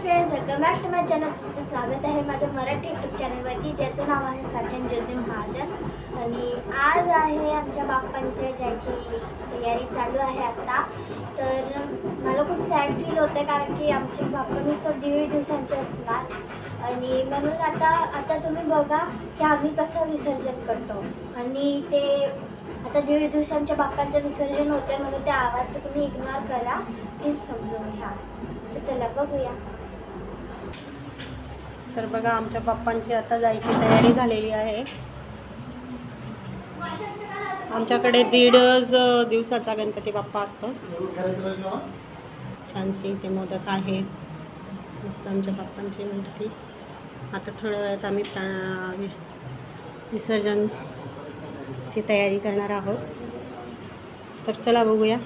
Friends welcome back to my channel तुमचं स्वागत आहे माझं मराठी यूट्यूब चॅनलवरती ज्याचं नाव आहे सचिन ज्योती महाजन. आणि आज आहे आमच्या बाप्पांच्या ज्याची तयारी चालू आहे आत्ता तर मला खूप सॅड फील होतं कारण की आमचे बाप्पा नुसतं दीड दिवसांचे असणार. आणि म्हणून आता आता तुम्ही बघा की आम्ही कसं विसर्जन करतो. आणि ते आता दीड दिवसांच्या बाप्पांचं विसर्जन होतं म्हणून ते आवाज तर तुम्ही इग्नोर करा. प्लीज समजून घ्या. तर चला बघूया. तर बघा आमच्या बाप्पांची आता जायची तयारी झालेली आहे. आमच्याकडे दीडच दिवसाचा गणपती बाप्पा असतो. छानशी ते मोदक आहेत मस्त आमच्या बाप्पांची मूर्ती. आता थोड्या वेळात आम्ही वि- विसर्जनची तयारी करणार आहोत. तर चला बघूया.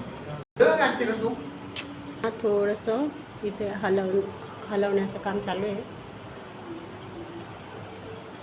थोडंसं इथे हलव हलवण्याचं काम चालू आहे.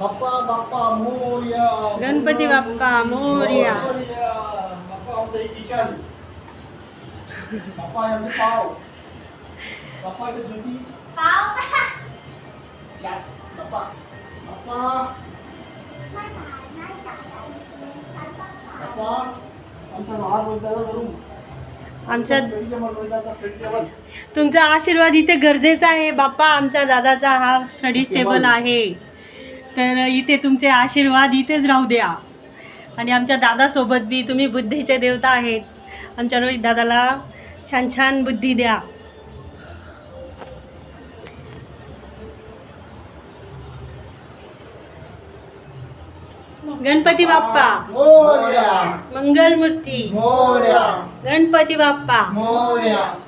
बाप्पा. बाप्पा मोर्या गणपती बाप्पा मोरया. बाप्पा आमचं एक किचन बाप्पा यांचे पाव. बाप्पा इथे ज्योती. गॅस बाप्पा. बाप्पा. बाप्पा आमचा महार बोलताचा धरून. आमच्या तुमचा आशीर्वाद इथे गरजेचा आहे. बाप्पा आमच्या दादाचा हा स्टडी टेबल आहे. तर इथे तुमचे आशीर्वाद इथेच राहू द्या. आणि आमच्या दादासोबत बी तुम्ही बुद्धीचे देवता आहेत. आमच्या रोहित दादाला छान छान बुद्धी द्या. गणपती बाप्पा. मोर्या. मंगल मूर्ती मोर्या. गणपती बाप्पा. मोर्या. बाप्पा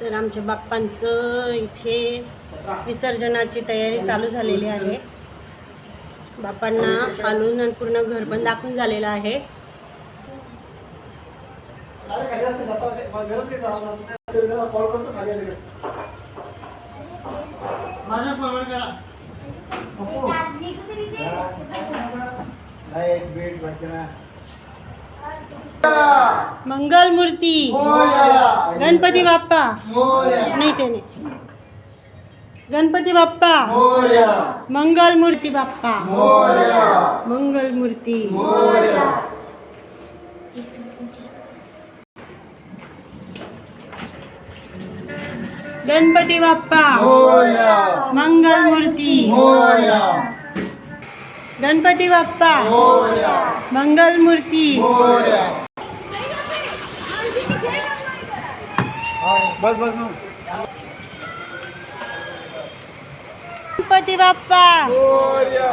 तर आमच्या बाप्पांचं इथे विसर्जनाची तयारी चालू झालेली आहे. बाप्पांना हालून आणि पूर्ण घर पण दाखवून झालेलं आहे. अरे मंगल मूर्ती मोर्या. गणपती बाप्पा. मोर्या. नाही ते नाही गणपती बाप्पा. मोर्या. मंगल मूर्ती बाप्पा. मोर्या. मंगल मूर्ती मोर्या. गणपती बाप्पा. मोर्या. मंगल मूर्ती मोर्या. गणपती बाप्पा. मोर्या. मंगल मूर्ती मोर्या बस बस मग गणपती बाप्पा. मोर्या.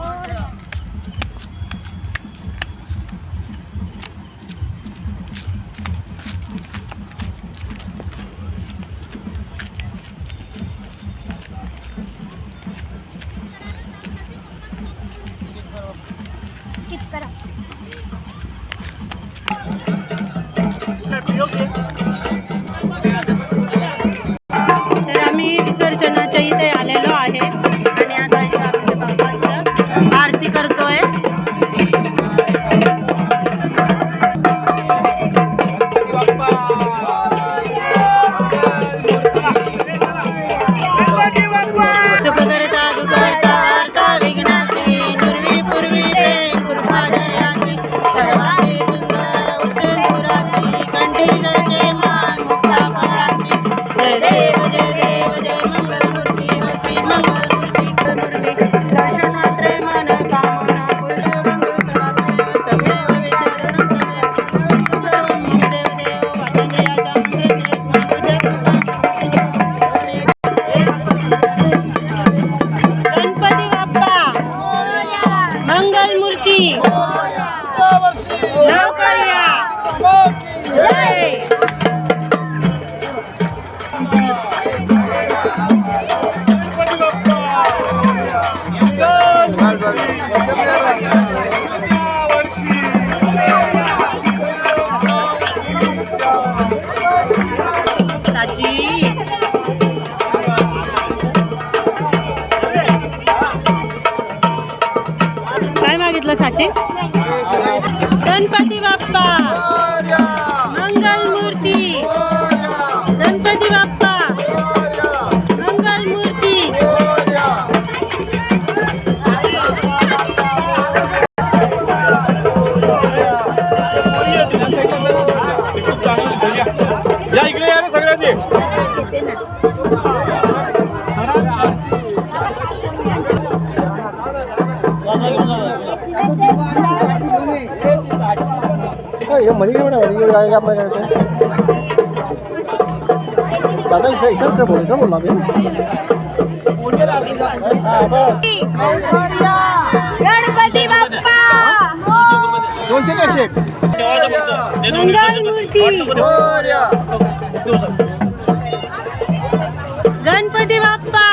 Tadinho. गणपती बाप्पा मंगल मूर्ती. गणपती बाप्पा मंगल मूर्ती. या इकडे या सगळ्यांनी. हे मधी काय काम करायचं दादा इकडे इकडे बोल इकडे बोलला मी बस गणपती बाप्पा! दोनशे चेक गणपती बाप्पा!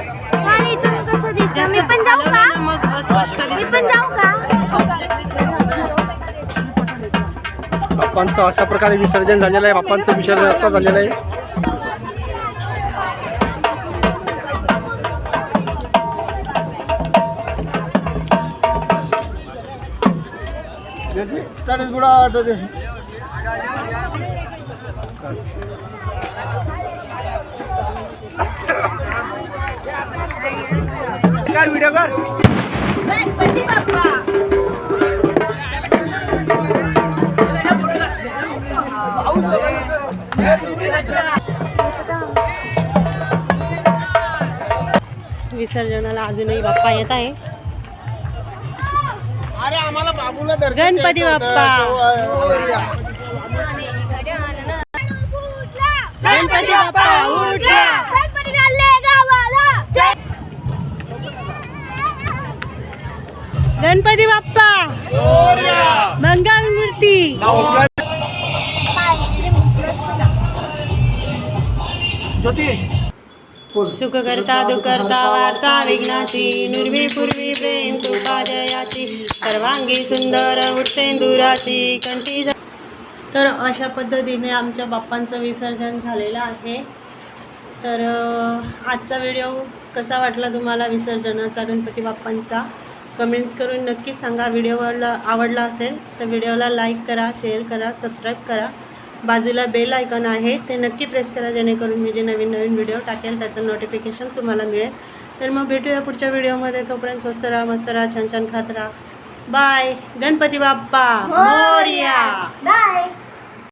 आणि तुम्ही कसं दिसता मी पण जाऊ का? मी पण जाऊ का? बाप्पांचं अशा प्रकारे विसर्जन झालेलं आहे. बाप्पांचं विसर्जन आता झालेलं आहे. तडेच बुडा आठवते काय व्हिडिओ कर. गणपती बाप्पा विसर्जनाला अजूनही बाप्पा येत आहे. अरे आम्हाला बाबूला गणपती बाप्पा. गणपती बाप्पा गणपती बाप्पा. मंगल मूर्ती. ज्योती. बोल सुखकर्ता दुखकर्ता वार्ता विघ्नाची नुर्वी पूर्वी प्रेम कृपा जयाची सर्वांगी सुंदर उठसेंदुराची कंठी तर अशा पद्धतीने आमच्या बाप्पांचं विसर्जन झालेलं आहे. तर आजचा व्हिडिओ कसा वाटला तुम्हाला विसर्जनाचा गणपती बाप्पांचा? कमेंट्स करून नक्की सांगा. व्हिडिओला आवडला असेल तर व्हिडिओला लाईक करा शेअर करा सबस्क्राईब करा. बाजूला बेल आयकॉन आहे ते नक्की प्रेस करा जेणेकरून मी जे नवीन नवीन व्हिडिओ टाकेल त्याचं नोटिफिकेशन तुम्हाला मिळेल. तर मग भेटूया पुढच्या व्हिडिओमध्ये. तोपर्यंत स्वस्त राहा मस्त राहा छान छान खात राहा. बाय गणपती बाप्पा. मोर्या. बाय